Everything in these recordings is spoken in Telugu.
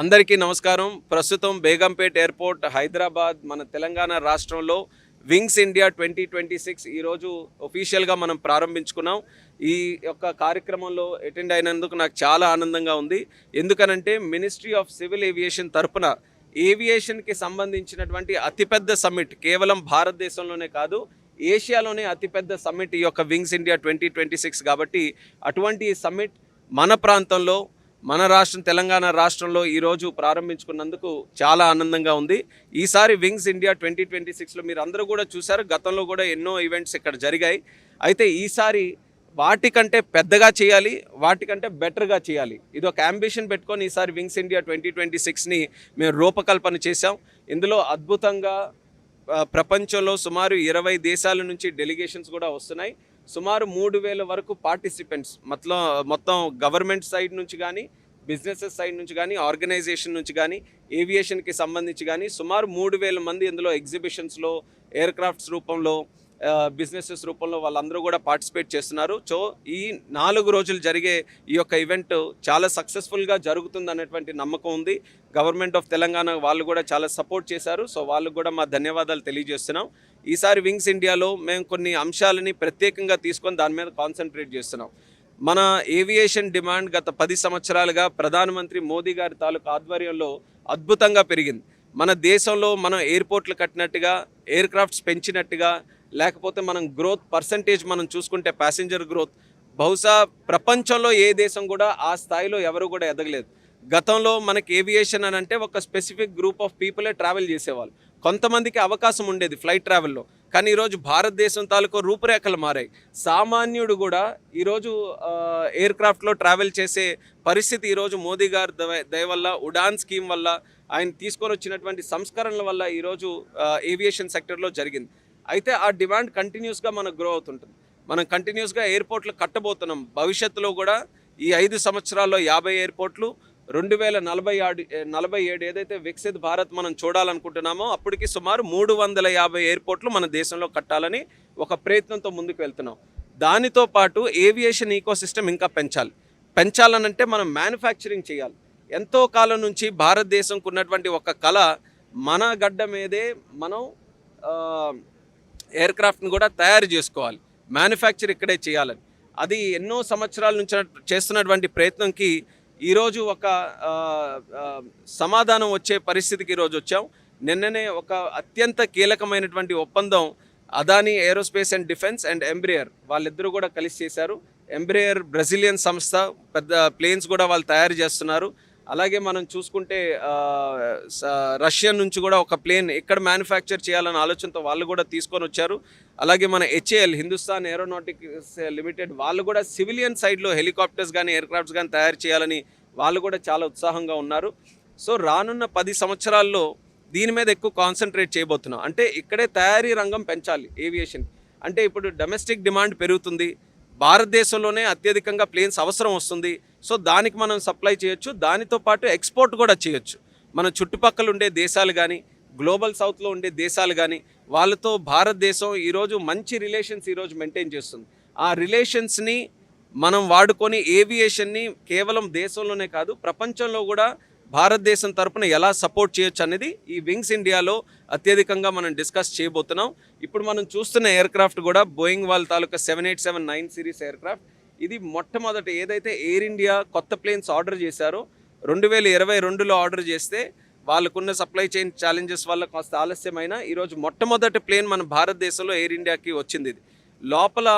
అందరికీ నమస్కారం. ప్రస్తుతం బేగంపేట్ ఎయిర్పోర్ట్ హైదరాబాద్ మన తెలంగాణ రాష్ట్రంలో wings India twenty twenty six ఈరోజు ఒఫీషియల్గా మనం ప్రారంభించుకున్నాం. ఈ యొక్క కార్యక్రమంలో అటెండ్ అయినందుకు నాకు చాలా ఆనందంగా ఉంది. ఎందుకనంటే మినిస్ట్రీ ఆఫ్ సివిల్ ఏవియేషన్ తరపున ఏవియేషన్కి సంబంధించినటువంటి అతిపెద్ద సమ్మిట్ కేవలం భారతదేశంలోనే కాదు ఏషియాలోనే అతిపెద్ద సమ్మిట్ ఈ యొక్క wings India twenty twenty six కాబట్టి అటువంటి సమ్మిట్ మన ప్రాంతంలో మన రాష్ట్రం తెలంగాణ రాష్ట్రంలో ఈరోజు ప్రారంభించుకున్నందుకు చాలా ఆనందంగా ఉంది. ఈసారి వింగ్స్ ఇండియా ట్వంటీ ట్వంటీ సిక్స్లో మీరు అందరూ కూడా చూశారు. గతంలో కూడా ఎన్నో ఈవెంట్స్ ఇక్కడ జరిగాయి. అయితే ఈసారి వాటికంటే పెద్దగా చేయాలి వాటికంటే బెటర్గా చేయాలి. ఇది ఒక అంబిషన్ పెట్టుకొని ఈసారి వింగ్స్ ఇండియా ట్వంటీ ట్వంటీ సిక్స్ని మేము రూపకల్పన చేశాం. ఇందులో అద్భుతంగా ప్రపంచంలో సుమారు ఇరవై దేశాల నుంచి డెలిగేషన్స్ కూడా వస్తున్నాయి. సుమారు మూడు వేల వరకు పార్టిసిపెంట్స్ మొత్తం మొత్తం గవర్నమెంట్ సైడ్ నుంచి కానీ బిజినెసెస్ సైడ్ నుంచి కానీ ఆర్గనైజేషన్ నుంచి కానీ ఏవియేషన్కి సంబంధించి కానీ సుమారు మూడు వేల మంది ఇందులో ఎగ్జిబిషన్స్లో ఎయిర్ క్రాఫ్ట్స్ రూపంలో బిజినెసెస్ రూపంలో వాళ్ళందరూ కూడా పార్టిసిపేట్ చేస్తున్నారు. సో ఈ నాలుగు రోజులు జరిగే ఈ యొక్క ఈవెంట్ చాలా సక్సెస్ఫుల్గా జరుగుతుంది అనేటువంటి నమ్మకం ఉంది. గవర్నమెంట్ ఆఫ్ తెలంగాణ వాళ్ళు కూడా చాలా సపోర్ట్ చేశారు. సో వాళ్ళకు కూడా మా ధన్యవాదాలు తెలియజేస్తున్నాం. ఈసారి వింగ్స్ ఇండియాలో మేము కొన్ని అంశాలని ప్రత్యేకంగా తీసుకొని దాని మీద కాన్సన్ట్రేట్ చేస్తున్నాం. మన ఏవియేషన్ డిమాండ్ గత పది సంవత్సరాలుగా ప్రధానమంత్రి మోదీ గారి తాలూకు ఆధ్వర్యంలో అద్భుతంగా పెరిగింది. మన దేశంలో మనం ఎయిర్పోర్ట్లు కట్టినట్టుగా ఎయిర్ క్రాఫ్ట్స్ పెంచినట్టుగా లేకపోతే మనం గ్రోత్ పర్సంటేజ్ మనం చూసుకుంటే ప్యాసింజర్ గ్రోత్ బహుశా ప్రపంచంలో ఏ దేశం కూడా ఆ స్థాయిలో ఎవరు కూడా ఎదగలేదు. గతంలో మనకి ఏవియేషన్ అని అంటే ఒక స్పెసిఫిక్ గ్రూప్ ఆఫ్ పీపులే ట్రావెల్ చేసేవాళ్ళు. కొంతమందికి అవకాశం ఉండేది ఫ్లైట్ ట్రావెల్లో కానీ ఈరోజు భారతదేశం తాలూకు రూపురేఖలు మారాయి. సామాన్యుడు కూడా ఈరోజు ఎయిర్ క్రాఫ్ట్లో ట్రావెల్ చేసే పరిస్థితి ఈరోజు మోదీ గారి దయ వల్ల ఉడాన్ స్కీమ్ వల్ల ఆయన తీసుకొని వచ్చినటువంటి సంస్కరణల వల్ల ఈరోజు ఏవియేషన్ సెక్టర్లో జరిగింది. అయితే ఆ డిమాండ్ కంటిన్యూస్గా మనకు గ్రో అవుతుంటుంది. మనం కంటిన్యూస్గా ఎయిర్పోర్ట్లు కట్టబోతున్నాం. భవిష్యత్తులో కూడా ఈ ఐదు సంవత్సరాల్లో యాభై ఎయిర్పోర్ట్లు రెండు వేల నలభై ఆడు నలభై ఏడు ఏదైతే వికసిత్ భారత్ మనం చూడాలనుకుంటున్నామో అప్పటికి సుమారు మూడు వందల యాభై ఎయిర్పోర్ట్లు మన దేశంలో కట్టాలని ఒక ప్రయత్నంతో ముందుకు వెళ్తున్నాం. దానితో పాటు ఏవియేషన్ ఈకోసిస్టమ్ ఇంకా పెంచాలి. పెంచాలనంటే మనం మ్యానుఫ్యాక్చరింగ్ చేయాలి. ఎంతో కాలం నుంచి భారతదేశంకు ఉన్నటువంటి ఒక కళ మన గడ్డ మీదే మనం ఎయిర్క్రాఫ్ట్ని కూడా తయారు చేసుకోవాలి. మ్యానుఫ్యాక్చర్ ఇక్కడే చేయాలని. అది ఎన్నో సంవత్సరాల నుంచి చేస్తున్నటువంటి ప్రయత్నంకి ఈరోజు ఒక సమాధానం వచ్చే పరిస్థితికి ఈరోజు వచ్చాం. నిన్ననే ఒక అత్యంత కీలకమైనటువంటి ఒప్పందం Adani aerospace and defence and Embraer వాళ్ళిద్దరూ కూడా కలిసి చేశారు. ఎంబ్రియర్ బ్రెజిలియన్ సంస్థ పెద్ద ప్లేన్స్ కూడా వాళ్ళు తయారు చేస్తున్నారు. అలాగే మనం చూసుకుంటే స- రష్యా నుంచి కూడా ఒక ప్లేన్ ఎక్కడ మ్యానుఫ్యాక్చర్ చేయాలన్న ఆలోచనతో వాళ్ళు కూడా తీసుకొని వచ్చారు. అలాగే మన హెచ్ఏఎల్ హిందుస్థాన్ ఏరోనాటిక్స్ లిమిటెడ్ వాళ్ళు కూడా సివిలియన్ సైడ్లో హెలికాప్టర్స్ కానీ ఎయిర్ క్రాఫ్ట్స్ కానీ తయారు చేయాలని వాళ్ళు కూడా చాలా ఉత్సాహంగా ఉన్నారు. సో రానున్న పది సంవత్సరాల్లో దీని మీద ఎక్కువ కాన్సన్ట్రేట్ చేయబోతున్నాం. అంటే ఇక్కడే తయారీ రంగం పెంచాలి ఏవియేషన్. అంటే ఇప్పుడు డొమెస్టిక్ డిమాండ్ పెరుగుతుంది. భారతదేశంలోనే అత్యధికంగా ప్లేన్స్ అవసరం వస్తుంది. సో దానికి మనం సప్లై చేయొచ్చు. దానితో పాటు ఎక్స్పోర్ట్ కూడా చేయొచ్చు. మన చుట్టుపక్కల ఉండే దేశాలు కానీ గ్లోబల్ సౌత్లో ఉండే దేశాలు కానీ వాళ్ళతో భారతదేశం ఈరోజు మంచి రిలేషన్స్ ఈరోజు మెయింటైన్ చేస్తుంది. ఆ రిలేషన్స్ని మనం వాడుకొని ఏవియేషన్ని కేవలం దేశంలోనే కాదు ప్రపంచంలో కూడా భారతదేశం తరపున ఎలా సపోర్ట్ చేయొచ్చు అనేది ఈ వింగ్స్ ఇండియాలో అత్యధికంగా మనం డిస్కస్ చేయబోతున్నాం. ఇప్పుడు మనం చూస్తున్న ఎయిర్ క్రాఫ్ట్ కూడా బోయింగ్ వాళ్ళ తాలూకా seven eight seven nine series aircraft ఇది మొట్టమొదటి ఏదైతే ఎయిర్ ఇండియా కొత్త ప్లేన్స్ ఆర్డర్ చేశారో రెండు వేల ఇరవై రెండులో ఆర్డర్ చేస్తే వాళ్ళకున్న సప్లై చైన్ ఛాలెంజెస్ వల్ల కాస్త ఆలస్యమైన ఈరోజు మొట్టమొదటి ప్లేన్ మన భారతదేశంలో ఎయిర్ ఇండియాకి వచ్చింది ఇది. లోపల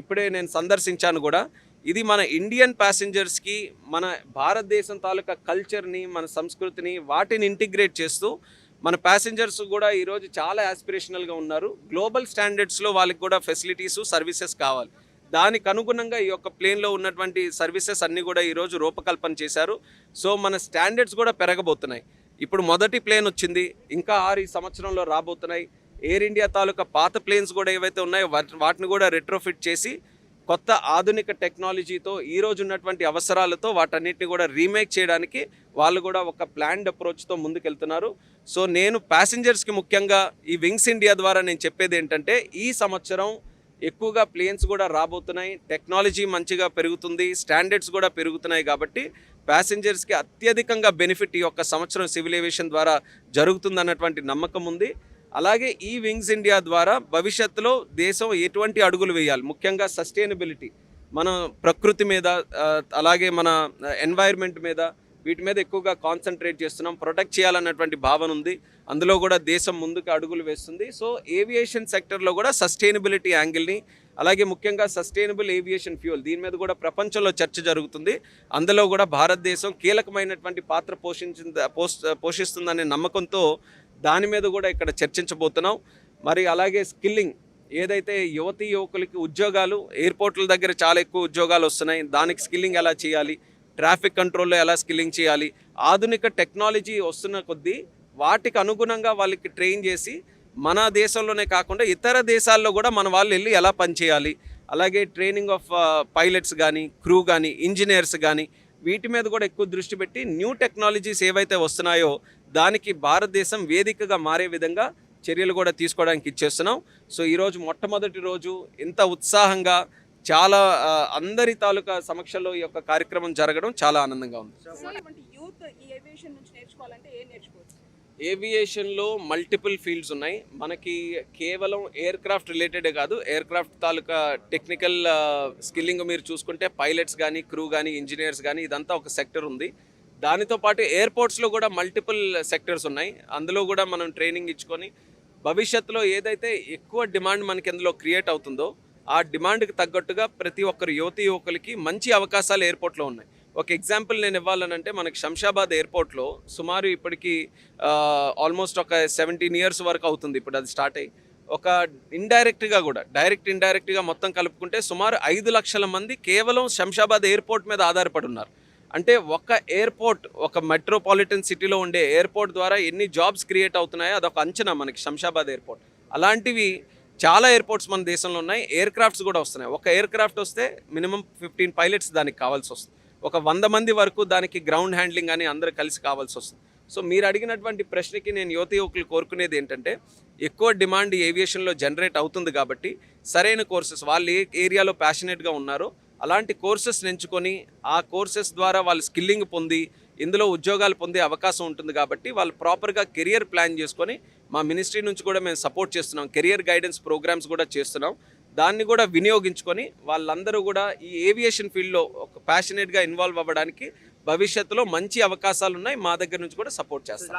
ఇప్పుడే నేను సందర్శించాను కూడా ఇది మన ఇండియన్ ప్యాసింజర్స్కి మన భారతదేశం తాలూకా కల్చర్ని మన సంస్కృతిని వాటిని ఇంటిగ్రేట్ చేస్తూ మన ప్యాసింజర్స్ కూడా ఈరోజు చాలా యాస్పిరేషనల్గా ఉన్నారు. గ్లోబల్ స్టాండర్డ్స్లో వాళ్ళకి కూడా ఫెసిలిటీస్ సర్వీసెస్ కావాలి. దానికి అనుగుణంగా ఈ యొక్క ప్లేన్లో ఉన్నటువంటి సర్వీసెస్ అన్నీ కూడా ఈరోజు రూపకల్పన చేశారు. సో మన స్టాండర్డ్స్ కూడా పెరగబోతున్నాయి. ఇప్పుడు మొదటి ప్లేన్ వచ్చింది ఇంకా ఆరు ఈ సంవత్సరంలో రాబోతున్నాయి. ఎయిర్ ఇండియా తాలూకా పాత ప్లేన్స్ కూడా ఏవైతే ఉన్నాయో వాటి- వాటిని కూడా రెట్రోఫిట్ చేసి కొత్త ఆధునిక టెక్నాలజీతో ఈ రోజు ఉన్నటువంటి అవసరాలతో వాటన్నిటిని కూడా రీమేక్ చేయడానికి వాళ్ళు కూడా ఒక ప్లాన్డ్ అప్రోచ్తో ముందుకెళ్తున్నారు. సో నేను ప్యాసింజర్స్కి ముఖ్యంగా ఈ వింగ్స్ ఇండియా ద్వారా నేను చెప్పేది ఏంటంటే ఈ సంవత్సరం ఎక్కువగా ప్లేన్స్ కూడా రాబోతున్నాయి. టెక్నాలజీ మంచిగా పెరుగుతుంది. స్టాండర్డ్స్ కూడా పెరుగుతున్నాయి కాబట్టి ప్యాసింజర్స్కి అత్యధికంగా బెనిఫిట్ ఈ యొక్క సంవత్సరం సివిల్ ఏవియేషన్ ద్వారా జరుగుతుందన్నటువంటి నమ్మకం ఉంది. అలాగే ఈ వింగ్స్ ఇండియా ద్వారా భవిష్యత్తులో దేశం ఎటువంటి అడుగులు వేయాలి? ముఖ్యంగా సస్టైనబిలిటీ మన ప్రకృతి మీద అలాగే మన ఎన్వైర్న్మెంట్ మీద వీటి మీద ఎక్కువగా కాన్సన్ట్రేట్ చేస్తున్నాం ప్రొటెక్ట్ చేయాలన్నటువంటి భావన ఉంది. అందులో కూడా దేశం ముందుకు అడుగులు వేస్తుంది. సో ఏవియేషన్ సెక్టర్లో కూడా సస్టైనబిలిటీ యాంగిల్ని అలాగే ముఖ్యంగా సస్టైనబుల్ ఏవియేషన్ ఫ్యూయల్ దీని మీద కూడా ప్రపంచంలో చర్చ జరుగుతుంది. అందులో కూడా భారతదేశం కీలకమైనటువంటి పాత్ర పోషించింది పోషిస్తుందనే నమ్మకంతో దాని మీద కూడా ఇక్కడ చర్చించబోతున్నాం. మరి అలాగే స్కిల్లింగ్ ఏదైతే యువతీ యువకులకి ఉద్యోగాలు ఎయిర్పోర్ట్ల దగ్గర చాలా ఎక్కువ ఉద్యోగాలు వస్తున్నాయి. దానికి స్కిల్లింగ్ ఎలా చేయాలి? ట్రాఫిక్ కంట్రోల్లో ఎలా స్కిల్లింగ్ చేయాలి ఆధునిక టెక్నాలజీ వస్తున్న కొద్దీ వాటికి అనుగుణంగా వాళ్ళకి ట్రైన్ చేసి మన దేశంలోనే కాకుండా ఇతర దేశాల్లో కూడా మన వాళ్ళు వెళ్ళి ఎలా పనిచేయాలి అలాగే ట్రైనింగ్ ఆఫ్ పైలట్స్ కానీ క్రూ కానీ ఇంజనీర్స్ కానీ వీటి మీద కూడా ఎక్కువ దృష్టి పెట్టి న్యూ టెక్నాలజీస్ ఏవైతే వస్తున్నాయో దానికి భారతదేశం వేదికగా మారే విధంగా చర్యలు కూడా తీసుకోవడానికి ఇచ్చేస్తున్నాం. సో ఈరోజు మొట్టమొదటి రోజు ఇంత ఉత్సాహంగా చాలా అందరి తాలూకా సమక్షంలో ఈ యొక్క కార్యక్రమం జరగడం చాలా ఆనందంగా ఉంది. సో ఇటువంటి యూత్ ఈ ఏవియేషన్ నుంచి నేర్చుకోవాలంటే ఏం నేర్చుకోవచ్చు? ఏవియేషన్లో మల్టిపుల్ ఫీల్డ్స్ ఉన్నాయి. మనకి కేవలం ఎయిర్ క్రాఫ్ట్ రిలేటెడే కాదు ఎయిర్ క్రాఫ్ట్ తాలూకా టెక్నికల్ స్కిల్లింగ్ మీరు చూసుకుంటే పైలట్స్ కానీ క్రూ కానీ ఇంజనీర్స్ కానీ ఇదంతా ఒక సెక్టర్ ఉంది. దానితో పాటు ఎయిర్పోర్ట్స్లో కూడా మల్టిపుల్ సెక్టర్స్ ఉన్నాయి. అందులో కూడా మనం ట్రైనింగ్ ఇచ్చుకొని భవిష్యత్తులో ఏదైతే ఎక్కువ డిమాండ్ మనకి ఇందులో క్రియేట్ అవుతుందో ఆ డిమాండ్కి తగ్గట్టుగా ప్రతి ఒక్కరు యువతి యువకులకి మంచి అవకాశాలు ఎయిర్పోర్ట్లో ఉన్నాయి. ఒక ఎగ్జాంపుల్ నేను ఇవ్వాలనంటే మనకి శంషాబాద్ ఎయిర్పోర్ట్లో సుమారు ఇప్పటికి ఆల్మోస్ట్ ఒక సెవెంటీన్ ఇయర్స్ వరకు అవుతుంది ఇప్పుడు అది స్టార్ట్ అయ్యి. ఒక ఇండైరెక్ట్గా కూడా డైరెక్ట్ ఇండైరెక్ట్గా మొత్తం కలుపుకుంటే సుమారు ఐదు లక్షల మంది కేవలం శంషాబాద్ ఎయిర్పోర్ట్ మీద ఆధారపడి ఉన్నారు. అంటే ఒక ఎయిర్పోర్ట్ ఒక మెట్రోపాలిటన్ సిటీలో ఉండే ఎయిర్పోర్ట్ ద్వారా ఎన్ని జాబ్స్ క్రియేట్ అవుతున్నాయో అదొక అంచనా మనకి శంషాబాద్ ఎయిర్పోర్ట్. అలాంటివి చాలా ఎయిర్పోర్ట్స్ మన దేశంలో ఉన్నాయి. ఎయిర్ క్రాఫ్ట్స్ కూడా వస్తున్నాయి. ఒక ఎయిర్ క్రాఫ్ట్ వస్తే మినిమం ఫిఫ్టీన్ పైలట్స్ దానికి కావాల్సి వస్తుంది. ఒక వంద మంది వరకు దానికి గ్రౌండ్ హ్యాండ్లింగ్ అని అందరూ కలిసి కావాల్సి వస్తుంది. సో మీరు అడిగినటువంటి ప్రశ్నకి నేను యువత యువకులు కోరుకునేది ఏంటంటే ఎక్కువ డిమాండ్ ఏవియేషన్లో జనరేట్ అవుతుంది కాబట్టి సరైన కోర్సెస్ వాళ్ళు ఏ ఏరియాలో ప్యాషనేట్గా ఉన్నారో అలాంటి కోర్సెస్ ఎంచుకొని ఆ కోర్సెస్ ద్వారా వాళ్ళు స్కిల్లింగ్ పొంది ఇందులో ఉద్యోగాలు పొందే అవకాశం ఉంటుంది కాబట్టి వాళ్ళు ప్రాపర్గా కెరియర్ ప్లాన్ చేసుకొని మా మినిస్ట్రీ నుంచి కూడా మేము సపోర్ట్ చేస్తున్నాం. కెరియర్ గైడెన్స్ ప్రోగ్రామ్స్ కూడా చేస్తున్నాం. దాన్ని కూడా వినియోగించుకొని వాళ్ళందరూ కూడా ఈ ఏవియేషన్ ఫీల్డ్లో ఒక ప్యాషనేట్గా ఇన్వాల్వ్ అవ్వడానికి భవిష్యత్తులో మంచి అవకాశాలు ఉన్నాయి మా దగ్గర నుంచి కూడా సపోర్ట్ చేస్తాం.